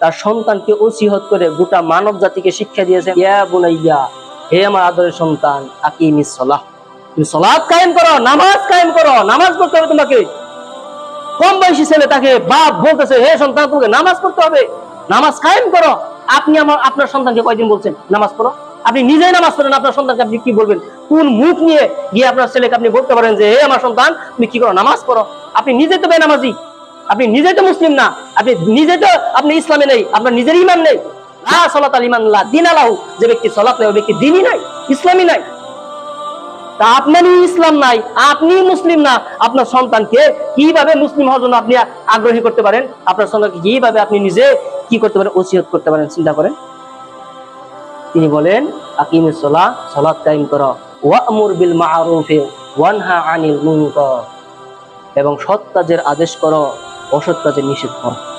তার সন্তানকে ওসিহত করে গোটা মানব জাতিকে শিক্ষা দিয়েছেন ইয়া হে আমার আদরের সন্তান তুমি সালাত কায়েম করো, নামাজ কায়েম করো, নামাজ পড়তে হবে তোমাকে। কম বয়সী ছেলে তাকে বাপ বলতেছে, হে সন্তান, তোমাকে নামাজ পড়তে হবে। নামাজ কায়েম করো। আপনি আমার, আপনার সন্তানকে কয়দিন বলছেন, নামাজ পড়ো আপনি নিজেই নামাজ পড়েন, আপনার সন্তানকে আপনি কি বলবেন? কোন মুখ নিয়ে গিয়ে আপনার ছেলেকে আপনি বলতে পারেন যে, হে আমার সন্তান, তুমি কি করো, নামাজ পড়ো আপনি নিজে তো বেনামাজি। আপনি নিজে তো মুসলিম না, আপনি নিজে তো, আপনি ইসলামে নেই, আপনার নিজের ইমান নেই। যে ব্যক্তি ব্যক্তি দিনই নাই, ইসলামই নাই। তা আপনারই ইসলাম নাই, আপনি মুসলিম না, আপনার সন্তানকে কীভাবে মুসলিম হওয়ার জন্য আপনি আগ্রহী করতে পারেন? আপনার সন্তানকে কীভাবে আপনি নিজে কি করতে পারেন, ওসিয়ত করতে পারেন, চিন্তা করেন। তিনি বলেন এবং সৎ কাজের আদেশ করো। অসৎ কাজে নিষেধ করো